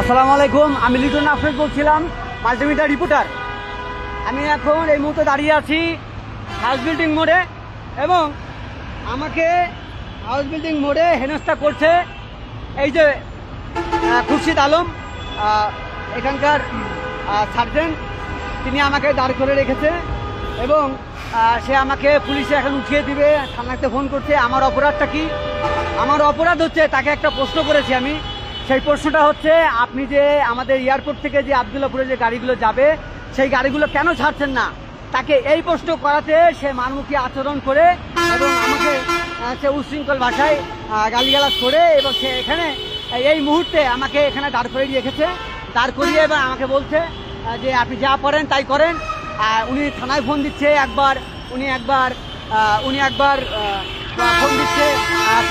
আসসালামু আলাইকুম, আমি লিটন আফরেজ বলছিলাম মাল্টিমিডিয়া রিপোর্টার আমি এখন এই মুহূর্তে দাঁড়িয়ে আছি হাউস বিল্ডিং মোড়ে এবং আমাকে হাউস বিল্ডিং মোড়ে হেনস্থা করছে এই যে খুরশিদ আলম এখানকার সার্জেন্ট তিনি আমাকে দাঁড় করে রেখেছে এবং সে আমাকে পুলিশে এখন উঠিয়ে দিবে, থানাতে ফোন করছে। আমার অপরাধটা কি? আমার অপরাধ হচ্ছে তাকে একটা প্রশ্ন করেছি আমি। সেই প্রশ্নটা হচ্ছে, আপনি যে আমাদের এয়ারপোর্ট থেকে যে আবদুল্লাপুরে যে গাড়িগুলো যাবে, সেই গাড়িগুলো কেন ছাড়ছেন না? তাকে এই প্রশ্ন করাতে সে মানমুখী আচরণ করে এবং আমাকে সে উশৃঙ্খল ভাষায় গালিগালাজ করে এবং সে এখানে, এই মুহূর্তে আমাকে এখানে দাঁড় করিয়ে রেখেছে দাঁড় করিয়ে এবং আমাকে বলছে যে আপনি যা করেন তাই করেন। উনি থানায় ফোন দিচ্ছে একবার, উনি একবার উনি একবার ফোন দিচ্ছে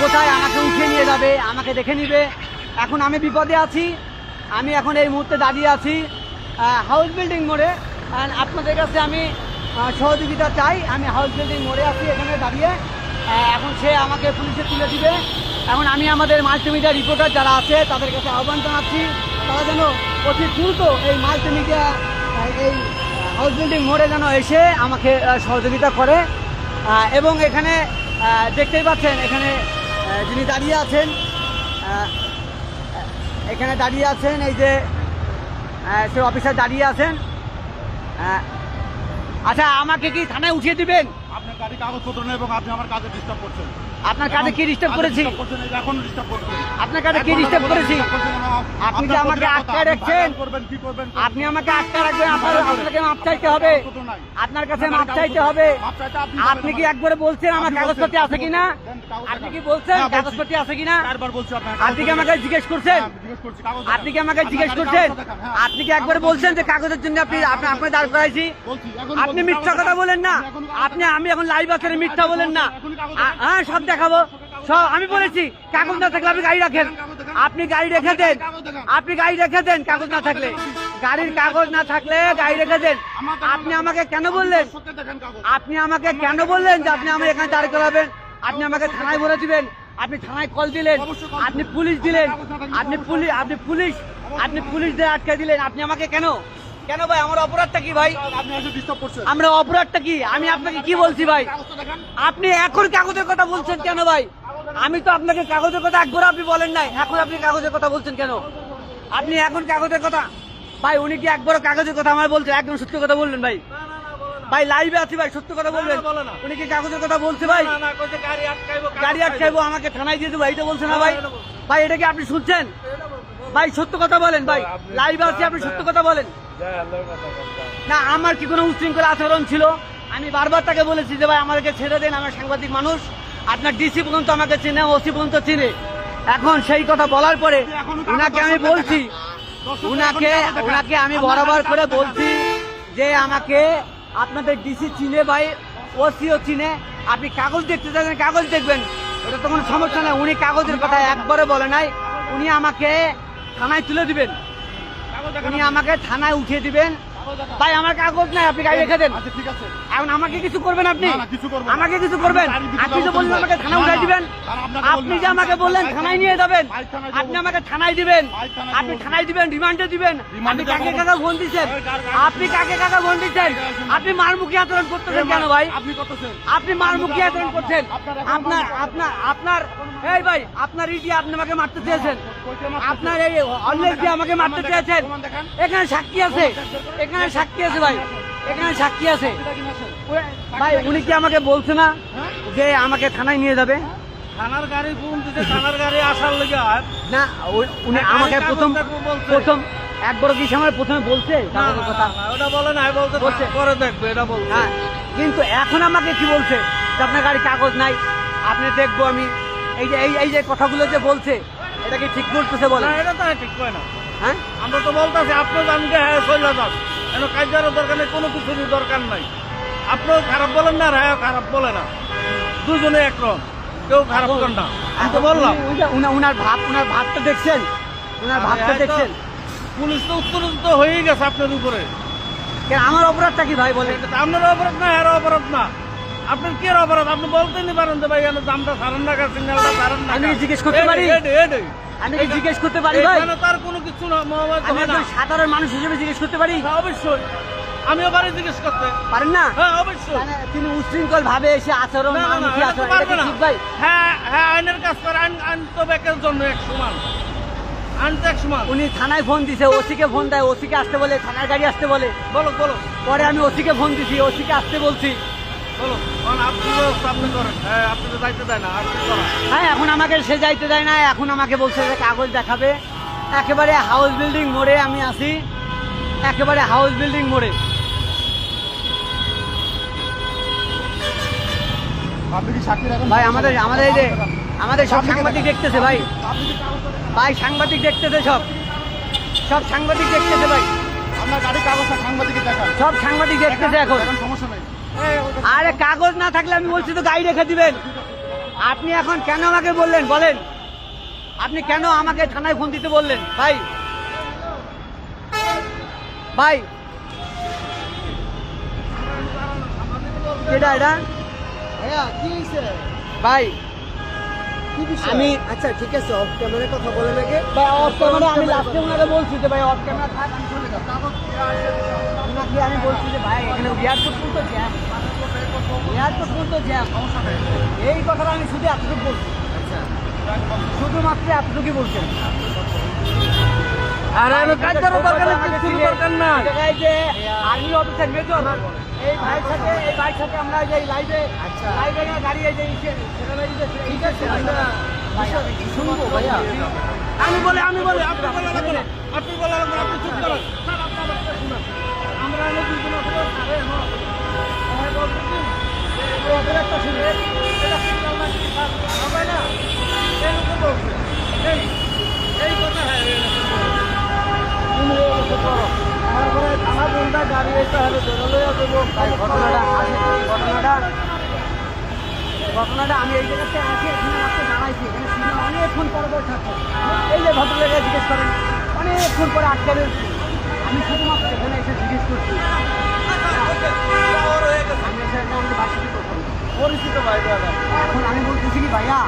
কোথায় আমাকে উঠিয়ে নিয়ে যাবে, আমাকে দেখে নিবে। এখন আমি বিপদে আছি। আমি এখন এই মুহূর্তে দাঁড়িয়ে আছি হাউস বিল্ডিং মোড়ে। আর আপনাদের কাছে আমি সহযোগিতা চাই। আমি হাউস বিল্ডিং মোড়ে আছি এখানে দাঁড়িয়ে। এখন সে আমাকে পুলিশে তুলে দিবে। এখন আমি আমাদের মাল্টিমিডিয়া রিপোর্টার যারা আছে, তাদের কাছে আহ্বান জানাচ্ছি, তারা যেন অতি দ্রুত এই মাল্টিমিডিয়া এই হাউস বিল্ডিং মোড়ে যেন এসে আমাকে সহযোগিতা করে। এবং এখানে দেখতেই পাচ্ছেন, এখানে যিনি দাঁড়িয়ে আছেন এখানে দাঁড়িয়ে আছেন এই যে সে অফিসার দাঁড়িয়ে আছেন। আচ্ছা আমাকে কি থানায় উঠিয়ে দিবেন? আপনার গাড়ি কাগজপত্র নেই এবং আপনি আমার কাজে ডিস্টার্ব করছেন। আপনার কাজে কি ডিস্টার্ব করেছি? এখন ডিস্টার্ব করছেন। আপনার কি করেছি? আপনি যে আমাকে প্রতিটা আটকায় রাখছেন? করবেন কি করবেন আপনি আমাকে আটকা রাখবেন আপনার আপনাকে মাপ চাইতে হবে। আপনার কাছে মাপ চাইতে হবে। আপনি কি একবারে বলছেন আমার কাগজপত্র আছে কিনা? আপনি কি বলছেন? হ্যাঁ, কাগজপত্র আছে কিনা? বলছি আপনি কি আমাকে জিজ্ঞেস করছেন? হ্যাঁ, জিজ্ঞেস করছি, কাগজ আপনি কি আমাকে জিজ্ঞেস করছেন? কাগজ দেখান, হ্যাঁ। আপনি কি একবার বলছেন যে কাগজের জন্য আপনি আপনি আপনার দাঁড় করাইছি? আপনি মিথ্যা কথা বলেন না। আপনি। আমি এখন লাইভ আছেন মিথ্যা বলেন না। হ্যাঁ সব দেখাবো। সব আমি বলেছি কাগজ না থাকলে আপনি গাড়ি রাখেন। আপনি গাড়ি রেখে দেন। আপনি গাড়ি রেখে দেন কাগজ না থাকলে। গাড়ির কাগজ না থাকলে গাড়ি রেখে দেন। আপনি আমাকে কেন বললেন। আপনি আমাকে কেন বললেন যে আপনি আমার এখানে দাঁড় করাবেন? আপনি আমাকে থানায় ভরে দিবেন আপনি থানায় কল দিলেন আপনি পুলিশ দিলেন আপনি পুলিশ আপনি পুলিশ আপনি পুলিশ দিয়ে আটকে দিলেন আপনি আমাকে কেন? কেন ভাই আমার অপরাধটা কি ভাই? আপনি করছেন। আমরা অপরাধটা কি? আমি আপনাকে কি বলছি ভাই? আপনি এখন কাগজের কথা বলছেন কেন ভাই? আমি তো আপনাকে কাগজের কথা একবার আপনি বলেন নাই এখন আপনি কাগজের কথা বলছেন কেন? আপনি এখন কাগজের কথা ভাই উনি কি একবারও কাগজের কথা আমার বলছেন? একদম সত্যি কথা বললেন ভাই। ভাই লাইভে আছি ভাই সত্য কথা বলবেন। উনি কি কাগজের কথা বলছে ভাই? গাড়ি আটকাইবো আমাকে থানায় দিয়ে দেবো এইটা বলছে না ভাই? ভাই এটা কি আপনি শুনছেন? ভাই সত্য কথা বলেন ভাই। লাইভে আছি আপনি সত্য কথা বলেন। না আমার কি কোনো উচ্ছৃঙ্খল আচরণ ছিল? আমি বারবার তাকে বলেছি যে ভাই আমাদেরকে ছেড়ে দেন আমার সাংবাদিক মানুষ। আপনার ডিসি পর্যন্ত আমাকে চেনে ওসি পর্যন্ত চিনে। এখন সেই কথা বলার পরে উনাকে আমি বলছি উনাকে উনাকে আমি বরাবর করে বলছি যে আমাকে আপনাদের ডিসি চিনে ভাই ওসিও চিনে। আপনি কাগজ দেখতে চাইছেন কাগজ দেখবেন। ওটা তো কোনো সমস্যা নাই। উনি কাগজের কথা একবারে বলে নাই। উনি আমাকে থানায় তুলে দিবেন। উনি আমাকে থানায় উঠিয়ে দিবেন। ভাই আমার কাগজ নাই আপনি গাড়ি রেখে দেন। আচ্ছা, ঠিক আছে। এখন আমাকে কিছু করবেন আপনি। আমাকে কিছু করবেন? আপনি তো বললেন আমাকে হবে। থানায় না, উঠাই দিবেন। আপনি যে আমাকে বললেন থানায় নিয়ে যাবেন। আপনি আমাকে থানায় দিবেন। আপনি থানায় দিবেন রিমান্ডে দিবেন। আপনি কাকে। কাকে ফোন দিচ্ছেন? আপনি কাকে কাকে ফোন দিচ্ছেন? আপনি মারমুখী আচরণ করতেছেন কেন ভাই? আপনি করতেছেন। আপনি মারমুখী আচরণ করছেন। আপনার আপনার আপনার আপনার এই ভাই আপনার ইডি আপনি আমাকে মারতে চেয়েছেন। আপনার এই অনলাইন দিয়ে আমাকে মারতে চেয়েছেন। এখানে সাক্ষী আছে। এখানে সাক্ষী আছে ভাই। এখানে সাক্ষী আছে? ভাই উনি কি আমাকে বলছে না যে আমাকে থানায় নিয়ে যাবে? থানার গাড়ি ফোন দিতে থানার গাড়ি আসার লেগে না উনি হ্যাঁ, আমাকে প্রথম প্রথম একবার কি সময় প্রথমে বলছে? না, কাগজের না, কথা না, ওটা বলে না বলতে বলছে। পরে দেখবে এটা বলছে। হ্যাঁ কিন্তু এখন আমাকে কি বলছে? যে আপনার গাড়ি কাগজ নাই আপনি দেখব আমি। এই যে এই এই যে কথাগুলো যে বলছে এটা কি ঠিক করতেছে বলে এটা তো ঠিক কয় না। হ্যাঁ? আমরা তো বলতেছি আপনি জানেন হ্যাঁ চলে যান। কেন কাজেরও দরকার নেই কোনো কিছুরই দরকার নাই। আপনিও খারাপ বলেন না আর হ্যাঁ খারাপ বলে না। দুজনে একরকম কেউ খারাপ করেন না। আমি তো বললাম। উনি- উনি- উনি- উনার ভাব উনার ভাবটা দেখছেন। উনার ভাবটা দেখছেন। পুলিশ তো উত্তর হয়েই গেছে আপনার উপরে। আমার অপরাধটা কি ভাই তো আপনার অপরাধ না এর অপরাধ না। আপনার কি অপরাধ? আপনি বলতেই পারেন যে ভাই এখানে জামটা সারেন না কা সিগন্যালটা সারেন না আমি জিজ্ঞেস করতে পারি? আমি জিজ্ঞেস করতে পারি ভাই? তার কোনো কিছু না আমি একজন সাধারণ মানুষ হিসেবে জিজ্ঞেস করতে পারি? হ্যাঁ, অবশ্যই। আমিও পারি জিজ্ঞেস করতে। পারেন না? হ্যাঁ অবশ্যই। মানে তিনি উশৃঙ্খল ভাবে এসে আচরণ আচরণ। ঠিক ভাই? হ্যাঁ হ্যাঁ আইনের কাজ করে। আইন আইন তো ব্যাকের জন্য এক সমান। উনি থানায় ফোন দিছে ওসিকে ফোন দেয় ওসিকে আসতে বলে থানার গাড়ি আসতে বলে। বলো বলো। পরে আমি ওসিকে ফোন দিছি ওসিকে আসতে বলছি। বলো কারণ আপনি ব্যবস্থা আপনি হ্যাঁ আপনি তো দায়িত্ব দেয় না আপনি হ্যাঁ এখন আমাকে সে যাইতে দেয় না এখন আমাকে বলছে যে কাগজ দেখাবে। একেবারে হাউস বিল্ডিং মোড়ে আমি আছি। একেবারে হাউস বিল্ডিং মোড়ে। ভাই আমাদের আমাদের এই যে আমাদের সব সাংবাদিক দেখতেছে ভাই। আপনি কি কাগজ দেখান? ভাই সাংবাদিক দেখতেছে সব। সব সাংবাদিক দেখতেছে ভাই। আপনার গাড়ির কাগজটা সাংবাদিকে সব সাংবাদিক দেখতেছে এখন। এখন সমস্যা নেই। আরে কাগজ না থাকলে আমি বলছি তো গাড়ি রেখে দিবেন। আপনি এখন কেন আমাকে বললেন? বলেন। আপনি কেন আমাকে থানায় ফোন দিতে বললেন? ভাই। ভাই। এটা? এটা ভাই। আমি আচ্ছা ঠিক আছে অফ ক্যামেরায় কথা বলে নাকি? ভাই অফ ক্যামেরা আমি লাস্টে ওনাকে বলছি যে ভাই অফ ক্যামেরা থাক আমি চলে যাব। আমি বলছি যে ভাই এখানে এয়ারপোর্ট পর্যন্ত জ্যাম এয়ারপোর্ট পর্যন্ত জ্যাম এই কথাটা আমি শুধু এতটুকু বলছি। শুধুমাত্র এতটুকুই বলছেন আর আমি কাজ করার দরকার নেই কিছু দরকার নাই। জায়গায় যে আর্মি অফিসার মেজর এই ভাইয়ের সাথে এই ভাইয়ের সাথে আমরা যে লাইভে। লাইভে গাড়ি এই যে- ঠিক আছে শুনব ভাইয়া। আমি বলে আমি বলে আপনি বলে আপনি বলে আপনি চুপ করেন স্যার, আপনি আমার কথা শুনুন। আমরা এনে দুজন অথবা স্যারে, হ্যাঁ। হ্যাঁ, বলছি কি? এই অপরাধটা শুনে, এটা সিগন্যাল না কি স্যার? হবে না? এরকম বলছে। এই, এই কথা হ্যাঁ, এরকম বলছে। তুমি এরকম করো। তারপরে আমার বোনটা গাড়ি এসে হলো ধরে লইয়া দেবো। ভাই ঘটনাটা ঘটনাটা আমি এই জায়গাতে আছি এখানে আপনি দাঁড়াইছি এখানে সিগন্যাল অনেকক্ষণ পরে পরে থাকছে এই যে জিজ্ঞেস করেন অনেকক্ষণ পরে আটকে রয়েছি আমি শুধুমাত্র এখানে এসে জিজ্ঞেস করছি আমি এসে আমাদের বাসাতে ভাই এখন আমি বলতেছি কি ভাইয়া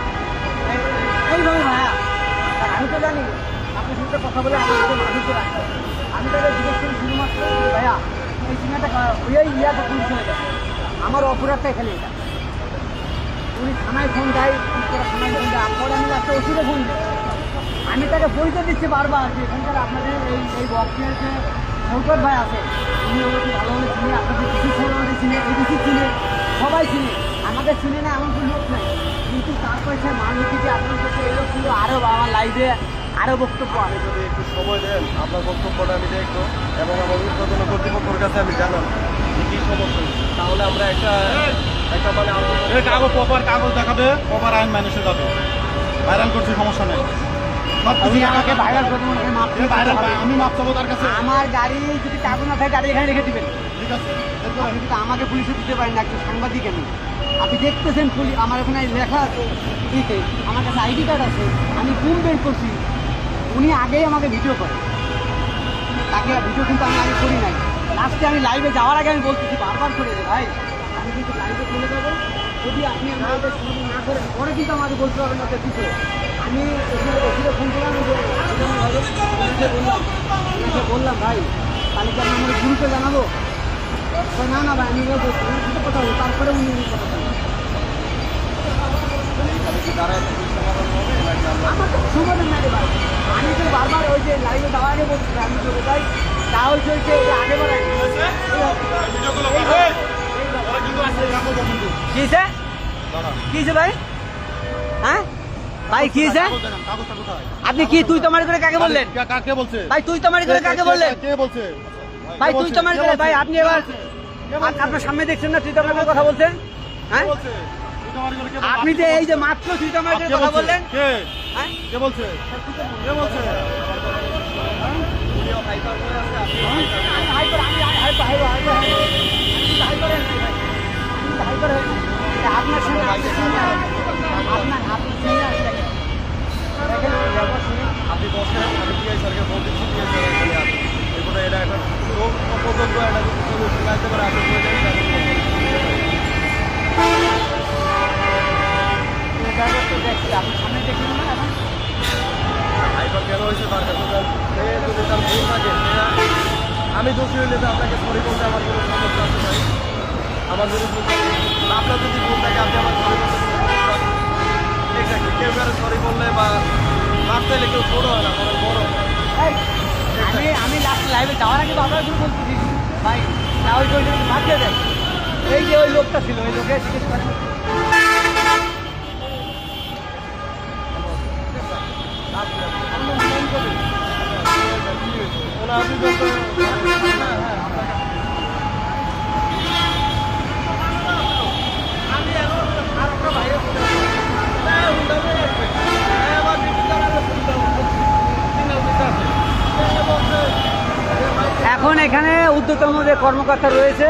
এই- এইভাবে ভাইয়া আমি তো জানি আপনার সাথে কথা বলে সাথে মাধুর্য রাখতে আমি তাকে জিজ্ঞেস করি শুধুমাত্র ভাইয়া? সিনেমাটা ওই ইয়াটা পুলিশ হয়ে আমার অপরাধটা এখানে এটা। উনি থানায় ফোন দেয় থানায় ফোন দেয় পরে আমি লাস্টে ওষুধে ফোন দিই আমি তাকে পরিচয় দিচ্ছি বারবার যে এখানকার আপনাদের এই এই বক্সের যে শঙ্কর ভাই আছে, উনি আমাকে ভালোভাবে চিনে, আপনাদের কিছু সৌরভাবে চিনে এডিসি চিনে, সবাই চিনে। আমাকে চিনে না এমন কোনো লোক নাই। কিন্তু তারপরে সে মানুষ যে আপনার কাছে এলো ছিল আরও আমার লাইভে আরও বক্তব্য আমি যদি একটু সময় দেন আপনার বক্তব্যটা আমি দেখব এবং আমার উদ্বোধন কর্তৃপক্ষের কাছে আমি জানান যে কি সমস্যা তাহলে আমরা একটা একটা মানে এই কাগজ প্রপার কাগজ দেখাবে প্রপার আইন মানুষে যাবে। ভাইরাল করছি সমস্যা নেই। আমাকে ভাইরাল। আমি মাপ চাবো তার কাছে। আমার গাড়ি যদি কাগজ না থাকে গাড়ি এখানে রেখে দিবেন। ঠিক আছে। আপনি কিন্তু আমাকে পুলিশে দিতে পারেন না একজন সাংবাদিক আমি। আপনি দেখতেছেন পুলিশ আমার ওখানে লেখা আছে আমার কাছে আইডি কার্ড আছে আমি বের করছি। উনি আগেই আমাকে ভিডিও করে। তাকে ভিডিও কিন্তু আমি আগে করি নাই। লাস্টে আমি লাইভে যাওয়ার আগে আমি বলতেছি বারবার করে যে ভাই আমি কিন্তু লাইভে চলে যাব। যদি আপনি আমাদের সমাধান না করেন পরে কিন্তু আমাকে বলতে পারবেন না কিছু আমি ওখানে ফোন করলাম বললাম ওনাকে বললাম ভাই তাহলে কি আমি আমার গুরুকে জানাব। না না ভাই আমি বলছি কথা বলব তারপরে উনি কথা আমার তো সমাধান নাই রে ভাই। আমি তো বারবার ওই যে লাইভে যাওয়ার আগে বলছি আমি তো ভাই তাহলে চলছে এটা আগে বাড়াই কিসে কিসে ভাই? হ্যাঁ? ভাই কোথায় আপনি কি তুই তোমার করে কাকে বললেন? কে- কে- কে বলছে? ভাই তুই তোমার করে কাকে বললেন? কে বলছে? ভাই তুই? তোমার করে ভাই আপনি এবার আপনার সামনে দেখছেন না তুই তোমার করে কথা বলছেন? হ্যাঁ? আপনি যে এই যে মাত্র তুই তোমার কথা বললেন? কে? হ্যাঁ? কে বলছে? কে বলছে? আপনার সঙ্গে আপনি বসেন আমি টিআই স্যারকে ফোন টিআই স্যার এটা একটা লোক একটা যদি সলিউশন আসতে পারে আপনি করে দেন তাহলে আমার ভুল থাকে আমি দোষী হইলে তো আপনাকে সরি বলতে আমার কোনো সমস্যা আছে ভাই আমার যদি ভুল থাকে আপনার যদি ভুল থাকে আপনি আমার সরি বলতে এক্স্যাক্টলি কেউ কারও সরি বললে বা মাপ চাইলে কেউ ছোট হয় না বরং বড়। আমি আমি লাস্ট লাইভে যাওয়ার আগে বাবার জন্য বলতেছি। ভাই না ওই ওই ভাগ দেয় এই যে ওই লোকটা ছিল ওই লোকে জিজ্ঞেস করেন। এখন এখানে উদ্যতম যে কর্মকর্তা রয়েছে